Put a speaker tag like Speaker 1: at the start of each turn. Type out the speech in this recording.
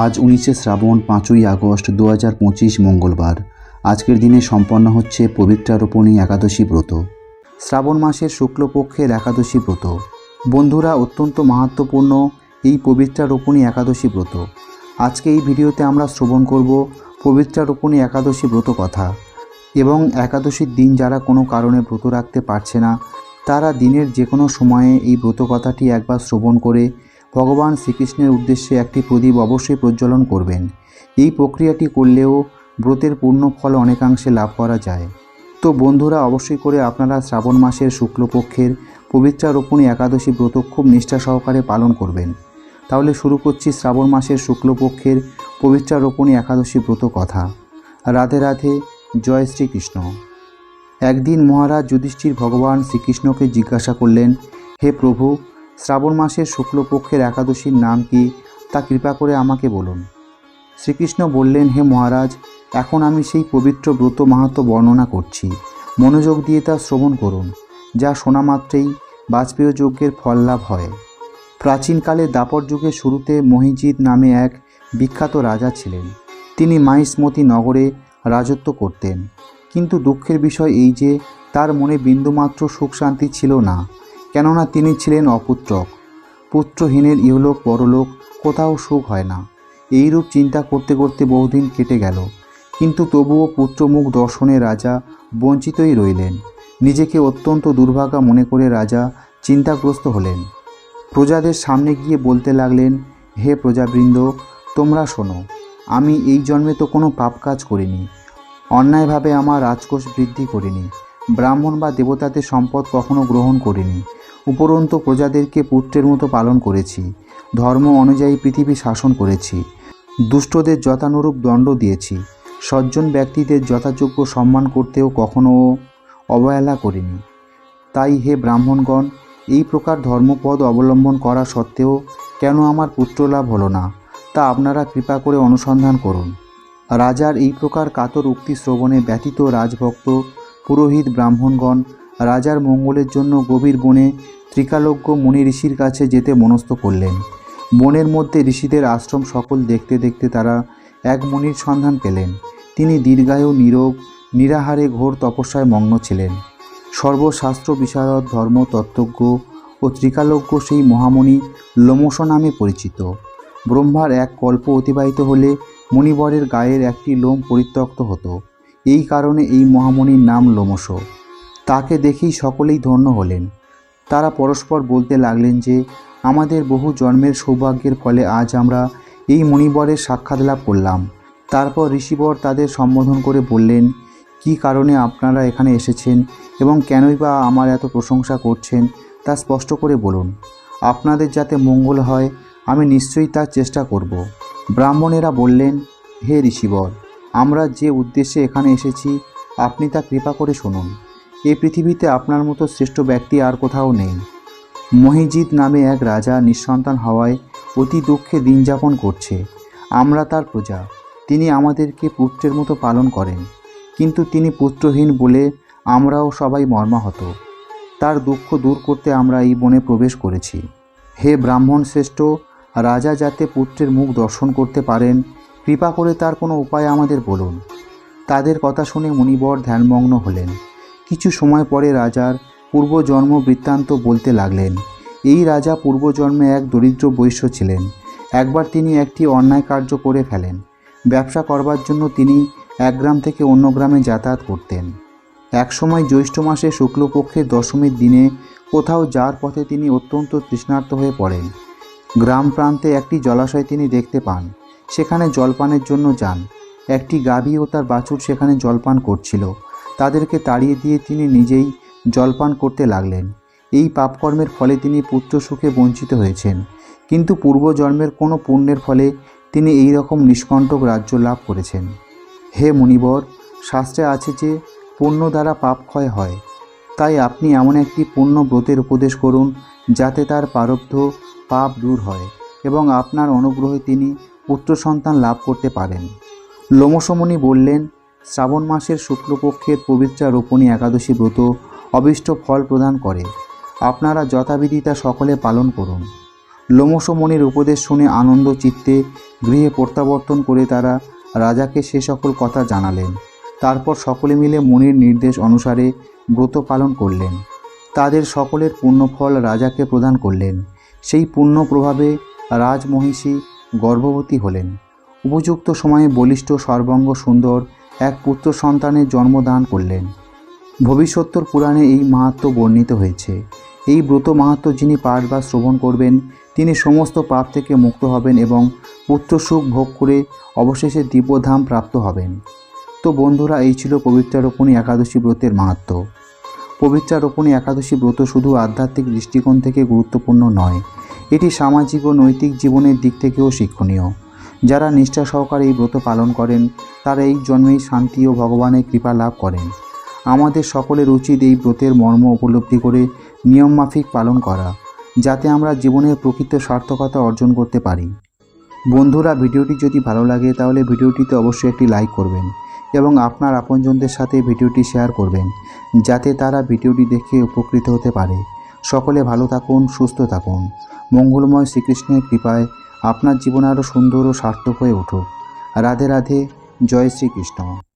Speaker 1: আজ উনিশে শ্রাবণ পাঁচই আগস্ট দু হাজার পঁচিশ মঙ্গলবার। আজকের দিনে সম্পন্ন হচ্ছে পবিত্রারোপণী একাদশী ব্রত। শ্রাবণ মাসের শুক্লপক্ষের একাদশী ব্রত। বন্ধুরা, অত্যন্ত মাহাত্মপূর্ণ এই পবিত্রারোপণী একাদশী ব্রত। আজকে এই ভিডিওতে আমরা শ্রবণ করব পবিত্রারোপণী একাদশী ব্রত কথা এবং একাদশীর দিন যারা কোনো কারণে ব্রত রাখতে পারছে না, তারা দিনের যে কোনো সময়ে এই ব্রত কথাটি একবার শ্রবণ করে ভগবান শ্রীকৃষ্ণের উদ্দেশ্যে একটি প্রদীপ অবশ্যই প্রজ্বলন করবেন। এই প্রক্রিয়াটি করলেও ব্রতের পূর্ণ ফল অনেকাংশে লাভ করা যায়। তো বন্ধুরা, অবশ্যই করে আপনারা শ্রাবণ মাসের শুক্লপক্ষের পবিত্রারোপণী একাদশী ব্রত খুব নিষ্ঠা সহকারে পালন করবেন। তাহলে শুরু করছি শ্রাবণ মাসের শুক্লপক্ষের পবিত্রারোপণী একাদশী ব্রত কথা। রাধে রাধে, জয় শ্রীকৃষ্ণ। একদিন মহারাজ যুধিষ্ঠির ভগবান শ্রীকৃষ্ণকে জিজ্ঞাসা করলেন, হে প্রভু শ্রাবণ মাসের শুক্লপক্ষের একাদশীর নাম কি, তা কৃপা করে আমাকে বলুন। শ্রীকৃষ্ণ বললেন, হে মহারাজ, এখন আমি সেই পবিত্র ব্রত মাহাত্ম বর্ণনা করছি। মনোযোগ দিয়ে তা শ্রবণ করুন, যা শোনা মাত্রেই বাজপেয় যজ্ঞের ফল লাভ হয়। প্রাচীনকালে দাপর যুগের শুরুতে মহিজিৎ নামে এক বিখ্যাত রাজা ছিলেন। তিনি মাইসমতি নগরে রাজত্ব করতেন। কিন্তু দুঃখের বিষয় এই যে, তার মনে বিন্দুমাত্র সুখ শান্তি ছিল না। কেননা তিনি ছিলেন অপুত্রক। পুত্রহীনের ইহলোক, পরলোক কোথাও সুখ হয় না। এইরূপ চিন্তা করতে করতে বহুদিন কেটে গেল। কিন্তু তবুও পুত্রমুখ দর্শনে রাজা বঞ্চিতই রইলেন। নিজেকে অত্যন্ত দুর্ভাগা মনে করে রাজা চিন্তাগ্রস্ত হলেন। প্রজাদের সামনে গিয়ে বলতে লাগলেন, হে প্রজাবৃন্দ, তোমরা শোনো, আমি এই জন্মে তো কোনো পাপ কাজ করিনি। অন্যায়ভাবে আমার রাজকোষ বৃদ্ধি করিনি। ব্রাহ্মণ বা দেবতাদের সম্পদ কখনো গ্রহণ করিনি। উপরন্তু প্রজাদেরকে পুত্রের মতো পালন করেছি, ধর্ম অনুযায়ী পৃথিবী শাসন করেছি, দুষ্টদের যথানুরূপ দণ্ড দিয়েছি, সজ্জন ব্যক্তিদের যথাযোগ্য সম্মান করতেও কখনো অবহেলা করিনি। তাই হে ব্রাহ্মণগণ, এই প্রকার ধর্মপদ অবলম্বন করা সত্ত্বেও কেন আমার পুত্রলাভ হলো না, তা আপনারা কৃপা করে অনুসন্ধান করুন। রাজার এই প্রকার কাতর উক্তি শ্রবণে ব্যতীত রাজভক্ত, পুরোহিত ব্রাহ্মণগণ রাজার মঙ্গলের জন্য গভীর বনে ত্রিকালজ্ঞ মুনি ঋষির কাছে যেতে মনস্থ করলেন। বনের মধ্যে ঋষিদের আশ্রম সকল দেখতে দেখতে তারা এক মুনির সন্ধান পেলেন। তিনি দীর্ঘায়ু, নীরব, নিরাহারে ঘোর তপস্যায় মগ্ন ছিলেন। সর্বশাস্ত্র বিশারদ, ধর্ম তত্ত্বজ্ঞ ও ত্রিকালজ্ঞ সেই মহামণি লোমস নামে পরিচিত। ব্রহ্মার এক কল্প অতিবাহিত হলে মণিবরের গায়ের একটি লোম পরিত্যক্ত হতো। এই কারণে এই মহামণির নাম লোমস তাকে দেখেই সকলেই ধন্য হলেন। তারা পরস্পর বলতে লাগলেন যে, আমাদের বহু জন্মের সৌভাগ্যের ফলে আজ আমরা এই মণিবরের সাক্ষাৎ লাভ করলাম। তারপর ঋষিবর তাদের সম্বোধন করে বললেন, কী কারণে আপনারা এখানে এসেছেন এবং কেনই বা আমার এত প্রশংসা করছেন তা স্পষ্ট করে বলুন। আপনাদের যাতে মঙ্গল হয়, আমি নিশ্চয়ই তার চেষ্টা করব। ব্রাহ্মণেরা বললেন, হে ঋষিবর, আমরা যে উদ্দেশ্যে এখানে এসেছি, আপনি তা কৃপা করে শুনুন। এই পৃথিবীতে আপনার মতো শ্রেষ্ঠ ব্যক্তি আর কোথাও নেই। মহিজিৎ নামে এক রাজা নিঃসন্তান হওয়ায় অতি দুঃখে দিন যাপন করছে। আমরা তার প্রজা। তিনি আমাদেরকে পুত্রের মতো পালন করেন। কিন্তু তিনি পুত্রহীন বলে আমরাও সবাই মর্মাহত। তার দুঃখ দূর করতে আমরা এই বনে প্রবেশ করেছি। হে ব্রাহ্মণ শ্রেষ্ঠ, রাজা যাতে পুত্রের মুখ দর্শন করতে পারেন, কৃপা করে তার কোনো উপায় আমাদের বলুন। তাদের কথা শুনে মুনিবর ধ্যানমগ্ন হলেন। কিছু সময় পরে রাজার পূর্বজন্ম বৃত্তান্ত বলতে লাগলেন। এই রাজা পূর্বজন্মে এক দরিদ্র বৈশ্য ছিলেন। একবার তিনি একটি অন্যায় কার্য করে ফেলেন। ব্যবসা করবার জন্য তিনি এক গ্রাম থেকে অন্য গ্রামে যাতায়াত করতেন। একসময় জ্যৈষ্ঠ মাসে শুক্লপক্ষের দশমীর দিনে কোথাও যার পথে তিনি অত্যন্ত তৃষ্ণার্ত হয়ে পড়েন। গ্রাম প্রান্তে একটি জলাশয় তিনি দেখতে পান। সেখানে জলপানের জন্য যান। একটি গাভী ও তার বাছুর সেখানে জলপান করছিল। তাদেরকে তাড়িয়ে দিয়ে তিনি নিজেই জলপান করতে লাগলেন। এই পাপকর্মের ফলে তিনি পুত্র সুখে বঞ্চিত হয়েছেন। কিন্তু পূর্বজন্মের কোনো পুণ্যের ফলে তিনি এই রকম নিষ্কণ্টক রাজ্য লাভ করেছেন। হে মুনিবর, শাস্ত্রে আছে যে, পুণ্য দ্বারা পাপ ক্ষয় হয়। তাই আপনি এমন একটি পুণ্য ব্রতের উপদেশ করুন, যাতে তার প্রারব্ধ পাপ দূর হয় এবং আপনার অনুগ্রহে তিনি পুত্র সন্তান লাভ করতে পারেন। লোমসমণি বললেন শ্রাবণ মাসের শুক্লপক্ষের পবিত্রা রোপণী একাদশী ব্রত অবিষ্ট ফল প্রদান করে। আপনারা যথাবিধি তা সকলে পালন করুন। লোমসমণির উপদেশ শুনে আনন্দ চিত্তে গৃহে প্রত্যাবর্তন করে তারা রাজাকে সে সকল কথা জানালেন। তারপর সকলে মিলে মুনির নির্দেশ অনুসারে ব্রত পালন করলেন। তাদের সকলের পুণ্যফল রাজাকে প্রদান করলেন। সেই পুণ্য প্রভাবে রাজমহিষী গর্ভবতী হলেন। উপযুক্ত সময়ে বলিষ্ঠ সর্বাঙ্গ সুন্দর এক পুত্র সন্তানের জন্মদান করলেন। ভবিষ্যত্তর পুরাণে এই মাহাত্ম্য বর্ণিত হয়েছে। এই ব্রত মাহাত্ম্য যিনি পাঠ বা শ্রবণ করবেন, তিনি সমস্ত পাপ থেকে মুক্ত হবেন এবং পুত্র সুখ ভোগ করে অবশেষে দিব্যধাম প্রাপ্ত হবেন। তো বন্ধুরা, এই ছিল পবিত্রারোপণী একাদশী ব্রতের মাহাত্ম্য পবিত্রারোপণী একাদশী ব্রত শুধু আধ্যাত্মিক দৃষ্টিকোণ থেকে গুরুত্বপূর্ণ নয়, এটি সামাজিক ও নৈতিক জীবনের দিক থেকেও শিক্ষণীয়। যারা নিষ্ঠা সহকারে এই ব্রত পালন করেন তারা এই জন্মেই শান্তি ও ভগবানের কৃপা লাভ করেন। আমাদের সকলের উচিত এই ব্রতের মর্ম উপলব্ধি করে নিয়মমাফিক পালন করা, যাতে আমরা জীবনের প্রকৃত সার্থকতা অর্জন করতে পারি। বন্ধুরা, ভিডিওটি যদি ভালো লাগে, তাহলে ভিডিওটিতে অবশ্যই একটি লাইক করবেন এবং আপনার আপনজনদের সাথে ভিডিওটি শেয়ার করবেন, যাতে তারা ভিডিওটি দেখে উপকৃত হতে পারে। সকলে ভালো থাকুন, সুস্থ থাকুন। মঙ্গলময় শ্রীকৃষ্ণের কৃপায় আপনার জীবন আরও সুন্দর ও সার্থক হয়ে উঠুক। রাধে রাধে জয় শ্রীকৃষ্ণ।